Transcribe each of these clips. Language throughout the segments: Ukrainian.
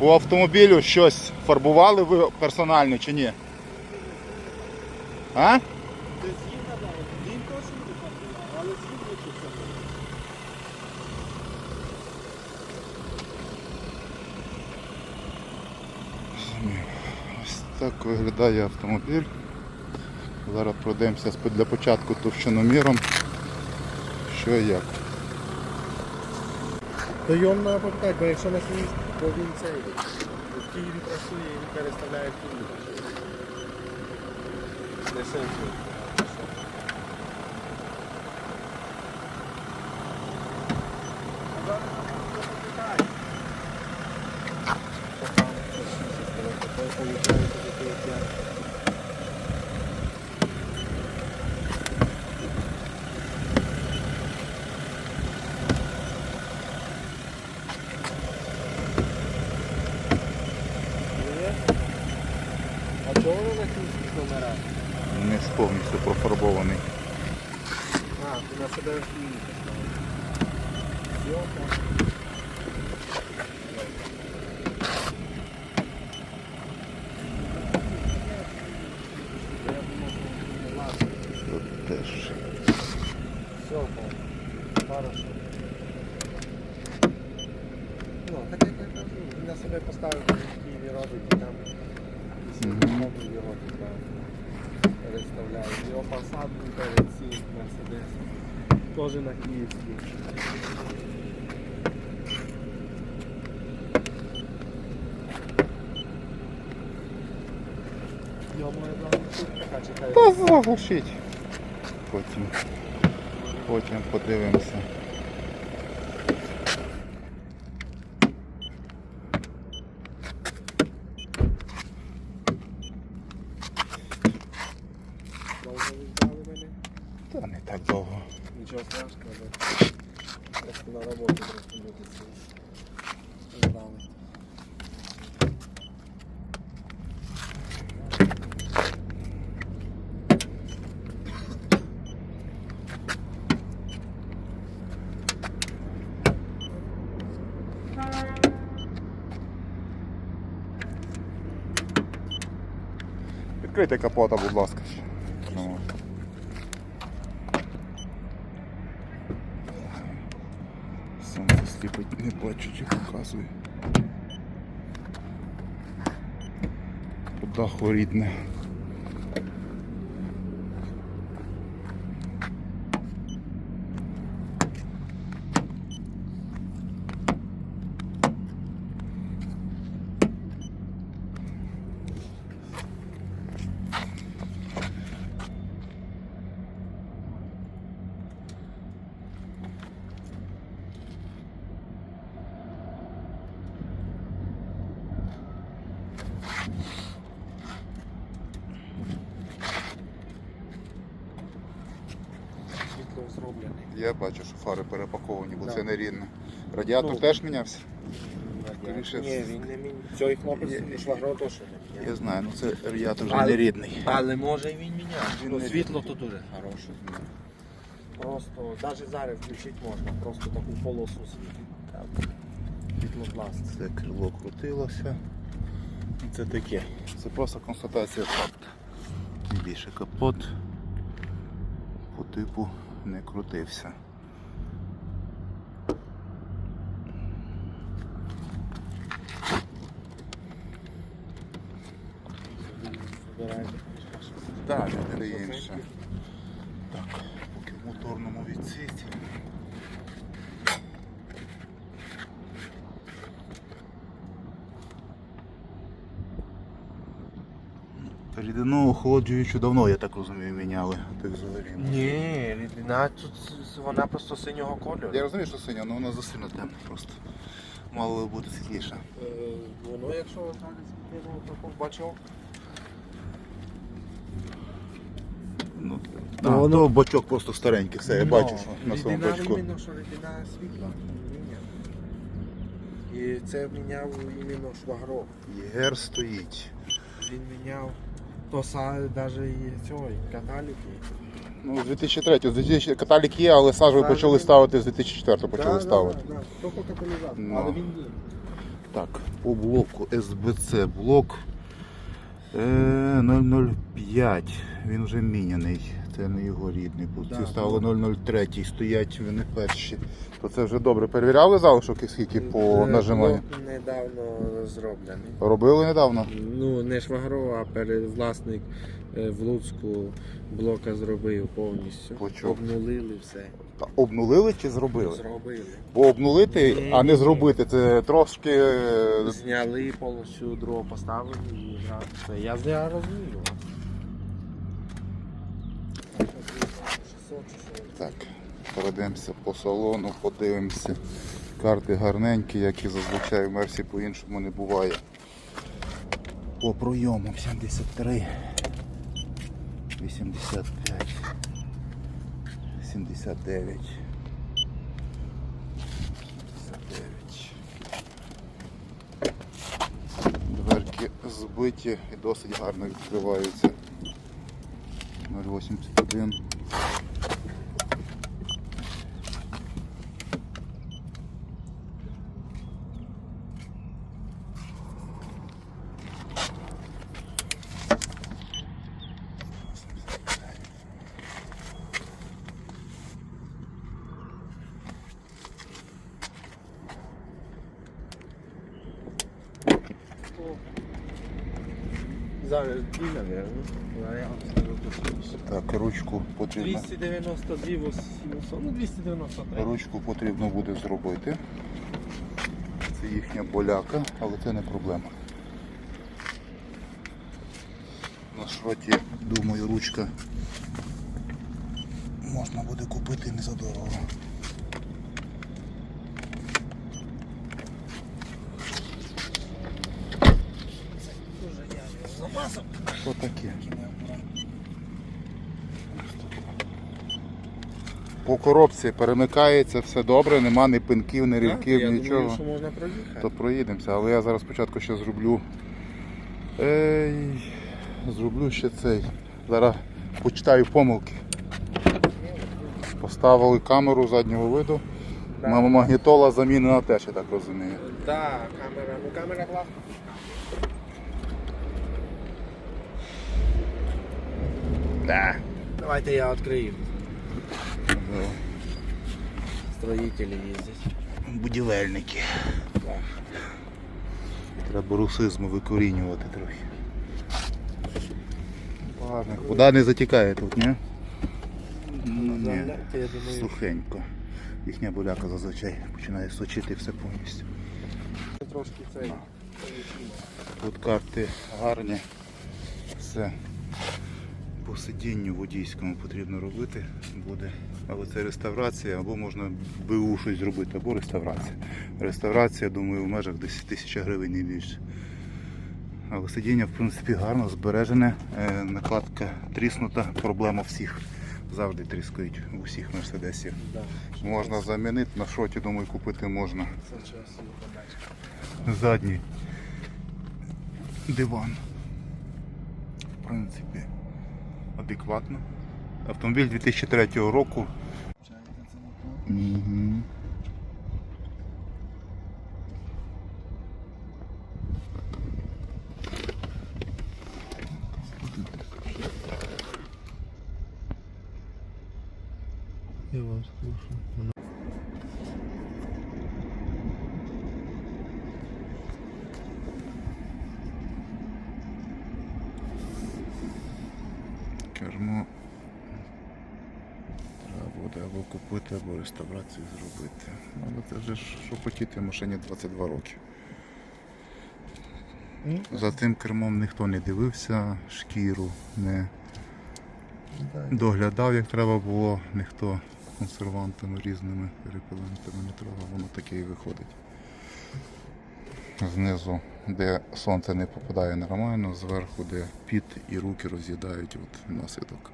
По автомобілю щось фарбували ви персонально чи ні? А? Ось так виглядає автомобіль. Зараз пройдемося для початку товщиноміром. Що і як. Треба бо якщо на свій, то він цей. В Києві працює і він переставляє в Київ. Не сенсу. А чого ви на київських номерах? Не повністю профарбований. А, ти на себе в Києві поставив. Зйомка. Я думав, що не лазить. Тут теж. Все, хорошо. Ну, так як я кажу, він на себе поставив, що в Києві робить і там Мгм. після його туди переставляє. Його фасад був перед цим Мерседес. Теж на київський. Йому одна така чекає. Та заглушіть. Потім, потім подивимося. Довго ви ждали мене? Та не так довго. Нічого страшного, да. Просто на роботу просто люди ці ждали. Відкрийте капота, будь ласка. Ну, Сонце сліпить, не бачу, чи показує. По даху рідне. Світло зроблене. Я бачу, що фари перепаковані, бо Да. це не рідне. Радіатор Ну, теж мінявся? Ні, він не мін. Цей хлопець швагро що не Я міняв. знаю, ну це радіатор вже не рідний. Але може і він міняв. Він Ну, не світло то дуже хороше. Просто, навіть зараз включити можна, просто таку полосу світить. Світлопласт. Це крило крутилося. І Це таке. Це просто констатація факту. Більше капот по типу не крутився. Збираєте. Так, це інше. Так, поки в моторному відсіті. Рідину охолоджуючу давно, я так розумію, міняли. Так взагалі. Ні, рідина тут вона просто синього кольору. Я розумію, що синя, але вона засильно темна просто. Мало би бути світліше. Е, Воно, якщо зараз світло, бачив. Ну, А, воно- то бачок просто старенький, все, я бачу, що на своєму Рідина бачку. іменно, що рідина світла. І це міняв іменно швагро. Єгер стоїть. Він міняв то навіть і цього, і каталіки. Ну, з 2003, з 2000 каталік є, але сажу почали ставити з 2004 почали Да, ставити. Да, да. Тільки каталізатор. Ну. Але він є. Так, по блоку СБЦ блок е, 005. Він вже міняний. Це не його рідний. Бо ці Да, стали 003, стоять вони перші. То це вже добре. Перевіряли залишок і скільки по Е, нажиманню? блок Недавно зроблений. Робили недавно? Ну, не Швагров, а перевласник е, в Луцьку блока зробив повністю. Почув. Обнулили все. Та Обнулили чи зробили? Зробили. Бо обнулити, а не зробити, це трошки. е, Зняли повністю дрова поставили і зразу все. Я, я розумію. Так, пройдемося по салону, подивимося. Карти гарненькі, як і зазвичай в Мерсі по-іншому не буває. По пройомам 73, 85, 79. 79. Дверки збиті і досить гарно відкриваються. 081. Зараз дві, мабуть. Так, ручку потрібно. 292 800, ну 293. Ручку потрібно буде зробити. Це їхня боляка, але це не проблема. На шроті, думаю, ручка можна буде купити не за дорого. Дуже я його замазав. Що таке? По коробці перемикається, все добре, нема ні пинків, ні рівків, я нічого. думаю, що можна проїхати. то проїдемося, але я зараз спочатку ще зроблю. Ей, зроблю ще цей. Зараз почитаю помилки. Поставили камеру заднього виду. Да. Мама магнітола замінена теж, я так розумію. Так, камера, ну камера класна. Да. Давайте я відкрию. Строїтелі їздять. Будівельники. Треба русизму викорінювати трохи. Багажник. Вода не затікає тут, ні? Ну, ні. Сухенько. Їхня боляка зазвичай починає сочити все повністю. трошки цей. Тут карти гарні. Все. По сидінню водійському потрібно робити буде. Але це реставрація, або можна БУ щось зробити, або реставрація. Реставрація, думаю, в межах десь тисяча гривень не більше. Але сидіння, в принципі, гарно, збережене. Е, Накладка тріснута, проблема всіх. Завжди тріскають у всіх мерседесів. Можна замінити, на шоті, думаю, купити можна. Задній диван. В принципі, адекватно. Автомобіль 2003 року. Угу. Я вас слушаю. Кермо треба буде або купити, або реставрацію зробити. Ну, Але це вже що хотіти машині 22 роки. За тим кермом ніхто не дивився, шкіру не доглядав, як треба було, ніхто консервантами різними репелентами не трогав, воно таке і виходить. Знизу, де сонце не попадає нормально, зверху, де піт і руки роз'їдають от наслідок.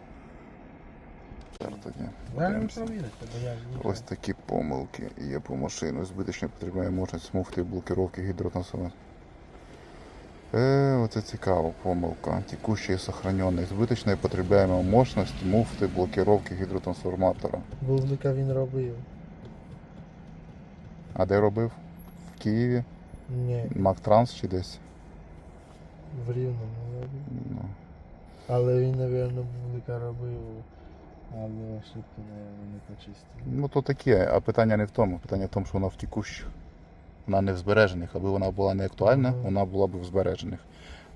Ось такі помилки є по машину. Збиточно потрібна можливість муфти блокировки гідротрансформатора. Е, оце цікава помилка. Текущий і сохраненный. Збиточно потребляема мощность муфти блокировки гідротрансформатора. Вовника він робив. А де робив? В Києві. Ні, Мактранс чи десь. в рівному. мабуть. Ну, Але він, напевно, вулика робив, але ошибки, напевно, не почистив. Ну то таке, а питання не в тому. Питання в тому, що вона в тікущих. Вона не в збережених. Аби вона була не актуальна, Мгм. вона була б в збережених.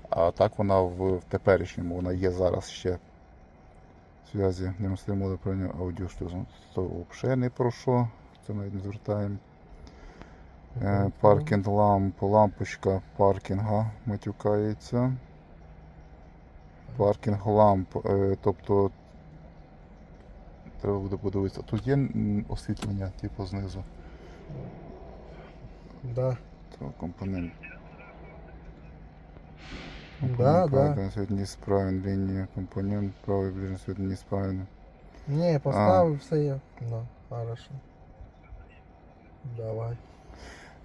А так вона в, в теперішньому, вона є зараз ще. В зв'язі демонструємо управління аудіошлюзом. То взагалі не про що. Це навіть не звертаємо. Е, паркінг ламп, лампочка паркінга матюкається. Паркінг ламп, е, тобто треба буде подивитися. Тут є освітлення, типу знизу. Да. Це компонент. Да, Компонент да. світ не справен, лінія, компонент, правий ближній світ не справен. Ні, поставив все є. Ну, хорошо. Давай.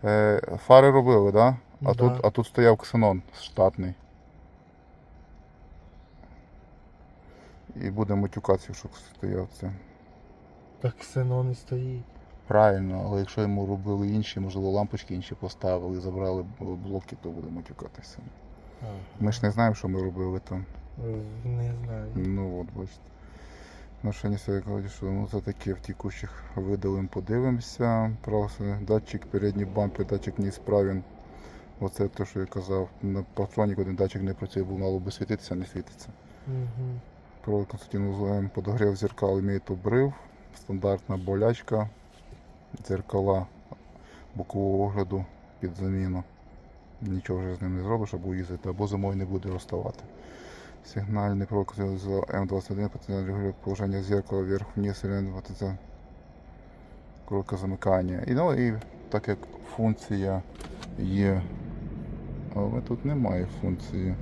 Е, фари робили, да? А, Да. Тут, а тут стояв ксенон штатний. І буде матюкатися, якщо стояв це. Так ксенон і стоїть. Правильно, але якщо йому робили інші, можливо, лампочки інші поставили, забрали блоки, то буде матюкатися. Ми ж не знаємо, що ми робили там. Не знаю. Ну от, бачите. Ношення що ну це таке в тікущих видалим, подивимося. Просто датчик передній бампер, датчик не справен. Оце те, що я казав. На патроніку один датчик не працює, бо мало би світитися, не світиться. Угу. Провод Константин подогрів зеркал имеет обрив, стандартна болячка, дзеркала бокового огляду під заміну. Нічого вже з ним не зробиш, або їздити, або зимою не буде розставати. Сигнальний провод Константин М21 потенціально регулює положення зеркала вверх-вниз, це короткое замикання. І, ну, і так як функція є, але тут немає функції.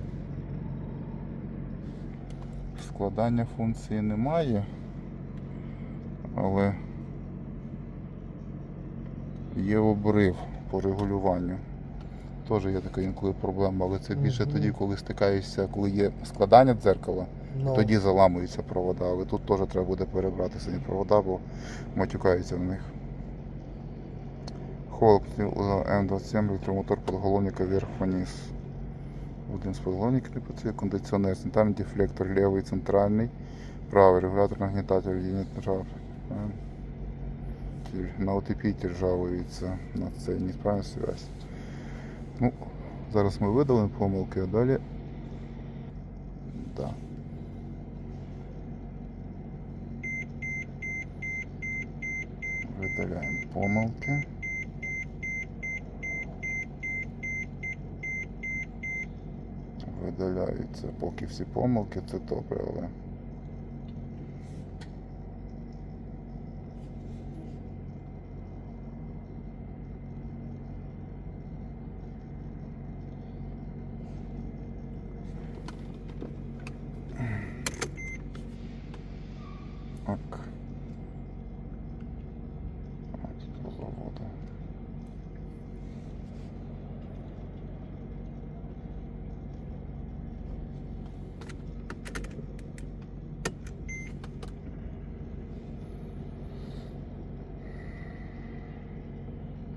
Складання функції немає, але є обрив по регулюванню. Теж є така інколи проблема, але це більше тоді, коли стикаєшся, коли є складання дзеркала, Ну, тоді заламуються провода, але тут теж треба буде перебрати самі провода, бо матюкаються на них. Холод М27, електромотор подголовника вверх-вниз. Один з подголовників не працює, кондиціонер, центральний дефлектор, лівий центральний, правий регулятор нагнітатель, юніт жар. На отепітель жалується на це несправна связь. Ну, зараз ми видалимо помилки, а далі. Да. Видаляємо помилки. Видаляються поки всі помилки, це добре, але. Ок. От по заводу.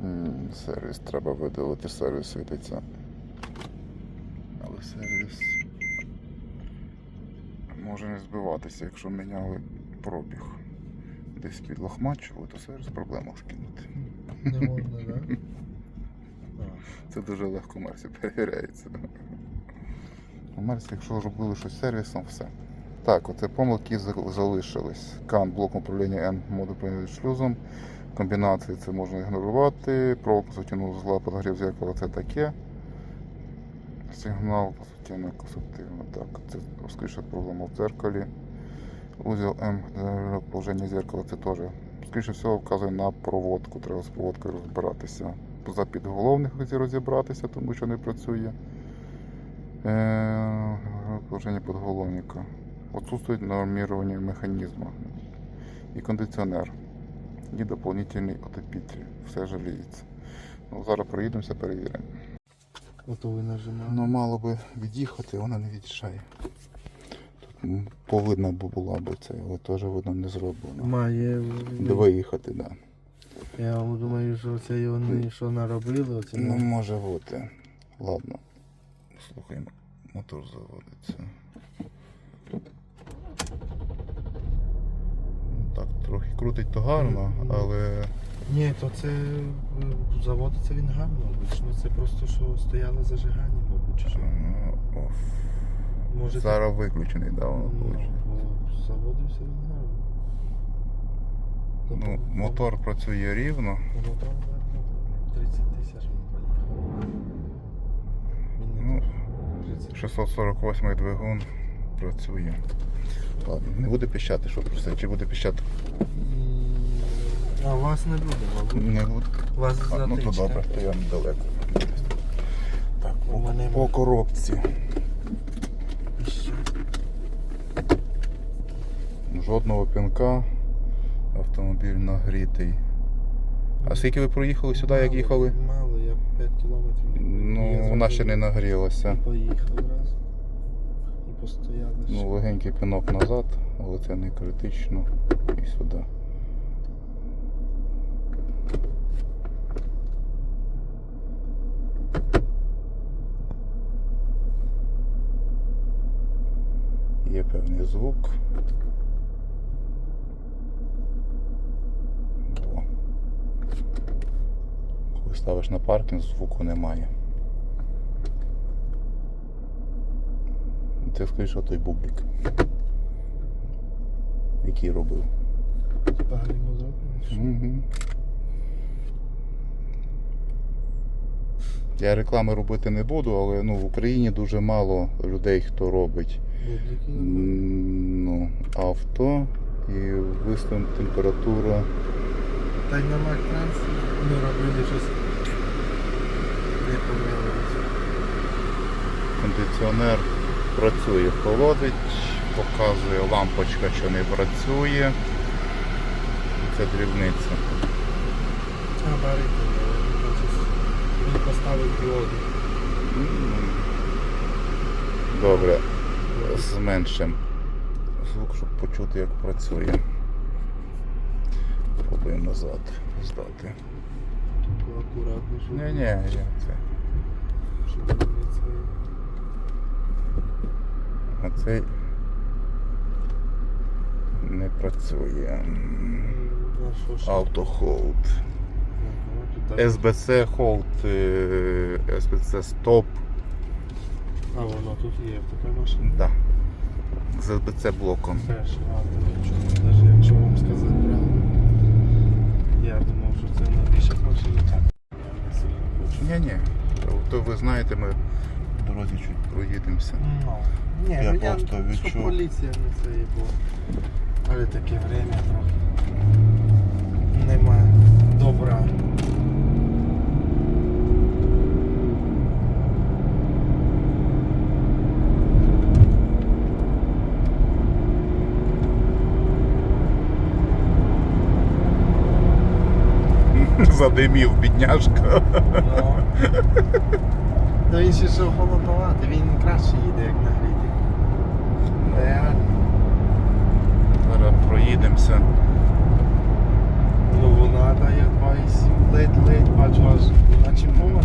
М, Сервіс треба видалити, сервіс світиться. Але сервіс може не збиватися, якщо міняли пробіг. Десь підлохмачували, то сервіс проблема скинути. не можна, да? Це дуже легко в Мерсі перевіряється. У Мерсі, якщо робили щось сервісом, все. Так, оце помилки залишились. Кан, блок управління N, мод управління шлюзом. Комбінації це можна ігнорувати. Провод конструктивного зла, подогрів зеркала це таке. Сигнал конструктивно конструктивно. Так, це скоріше проблема в дзеркалі. Узел М, положення зеркала це теж. Скоріше всього вказує на проводку. Треба з проводкою розбиратися. За підголовник хотів розібратися, тому що не працює. Е, Положення подголовника. Отсутствует нормирование механизма. І кондиціонер. І дополнительний отопитель. Все жаліється. Ну, зараз проїдемося, перевіримо. Ото ви. Ну, мало би від'їхати, вона не від'їжджає. Тут повинна б була би це, але теж видно не зроблено. Має. Де виїхати, так. Да. Я думаю, що це його не що наробили, оце Ну, може бути. Ладно. Слухай, мотор заводиться. Ну, Так, трохи крутить то гарно, але Ні, то це е, заводиться він гарно обично. Це просто що стояло зажигання, мабуть, чи що. е, оф. Може, зараз виключений, да, воно ну, бо заводився він гарно. Тобто, Ну, мотор працює рівно. Гарно, 30 тисяч він не Ну, 30. 648 двигун працює. Ладно, не буде піщати, що все, чи буде піщати? А вас не буде, мабуть. Не буде. Вас А, ну то добре, то я недалеко. Так, У по, мене по коробці. Жодного пінка. Автомобіль нагрітий. А скільки ви проїхали сюди, як їхали? Мало, я 5 кілометрів. Ну, вона ще не нагрілася. Поїхав раз. І Ну, легенький пінок назад, але це не критично. І сюди. Є певний звук. О. Коли ставиш на паркінг, звуку немає. Це скоріше той бублик. Який робив. Угу. Я реклами робити не буду, але ну, в Україні дуже мало людей, хто робить ну, авто і виставлена температура. Та й на Мактрансі ми робили щось. Не помилилися. Кондиціонер працює, холодить, показує лампочка, що не працює. Це дрібниця. Він поставив діоди. Добре, зменшимо звук, щоб почути, як працює. Пробуємо назад здати. Акуратно, щоб, Ні, ні, я це. А цей не працює. Автохолд. СБЦ холд, е, СБЦ стоп. А воно тут є така машина. Да. З СБЦ блоком. Навіть якщо вам сказати правду. Я думав, що це на більших машинах. Я не сильно хочу. Ні, ні. То ви знаєте, ми в дорозі чуть проїдемося. Ну, ні, Я ну, просто відчув. поліція не це і було. Але таке время трохи. Нема добра. Задимів бідняшка. Ну. Та він ще що холодноватий, він краще їде, як нагрітий. Реально. Зараз проїдемося. Ну вона дає 2,7 ледь-ледь, бачу аж вона чемпована.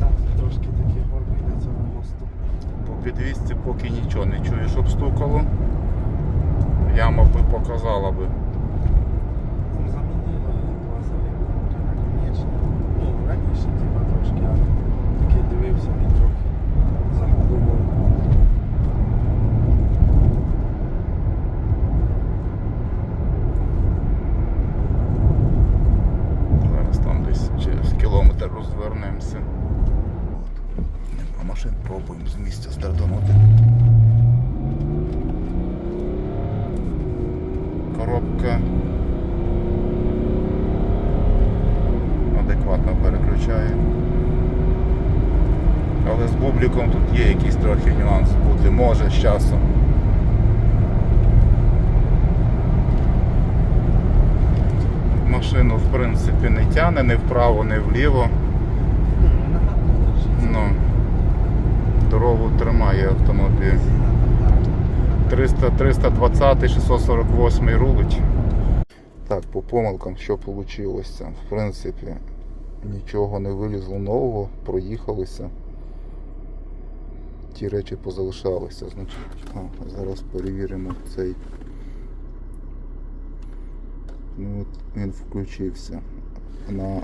Там трошки такі горки на цьому мосту. По підвісці поки нічого не чую, щоб стукало. Яма би показала би. Там замінили два заліпки на конечні. Ну, раніше типа трошки, але такий дивився він трохи загубив. Зараз там десь через кілометр розвернемося. Нема машин, пробуємо з місця стартанути. Коробка адекватно переключає. Але з бубліком тут є якийсь трохи нюанс бути, може з часом. Машину в принципі не тяне, не вліво. Ну. Дорогу тримає автомобіль. 300, 320, 648 рулить. Так, по помилкам, що вийшло. В принципі, нічого не вилізло нового, проїхалися. Ті речі позалишалися. Значить, а, зараз перевіримо цей. Ну, от він включився. На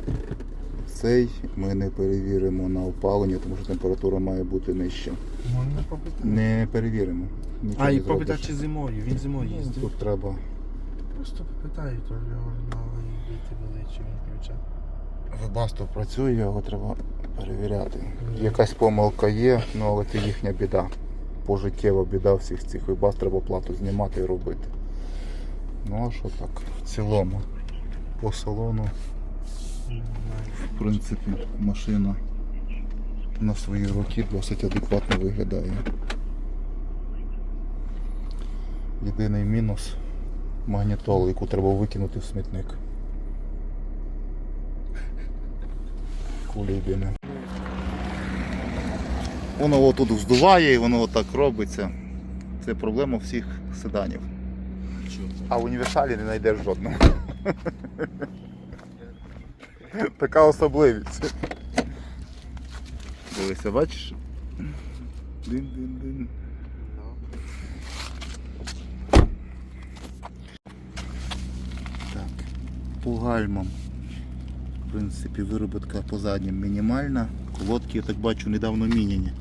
цей ми не перевіримо на опалення, тому що температура має бути нижча. Можна попитати. Не перевіримо. Нічого А, і зробиш. попитати, чи зимою. Він зимою Ну, їздив. Тут треба Просто попитаю, то його мали діти були, чи він включав. Вебасто працює, його треба перевіряти. Якась помилка є, ну але це їхня біда. Пожиттєва біда всіх цих вебас треба плату знімати і робити. Ну а що так? В цілому. По салону, в принципі, машина на свої роки досить адекватно виглядає. Єдиний мінус магнітола, яку треба викинути в смітник. Кулібіни. Воно отут вздуває і воно отак робиться. Це проблема всіх седанів. А в універсалі не знайдеш жодного. Така особливість. Дивися, бачиш? Дин-дин-дин. Так, по гальмам. В принципі, виробітка по заднім мінімальна. Колодки, я так бачу, недавно міняні.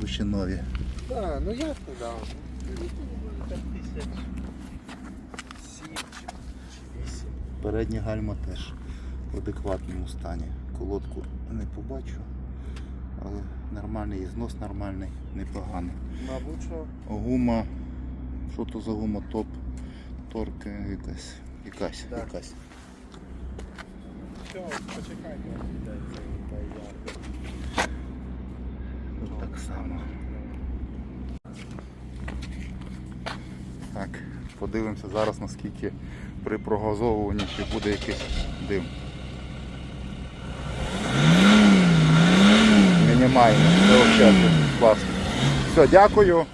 Ви ще нові. Так, ну як не дав? Тисяч сім чи вісім. Передні гальма теж в адекватному стані. Колодку не побачу, але нормальний і знос нормальний, непоганий. Гума, що то за гума? Топ, торка якась. Якась, Так. якась. все, почекайте. Тут так само. Так, подивимося зараз наскільки при прогазовуванні ще буде якийсь дим. Мінімально, це взагалі класно. Все, дякую.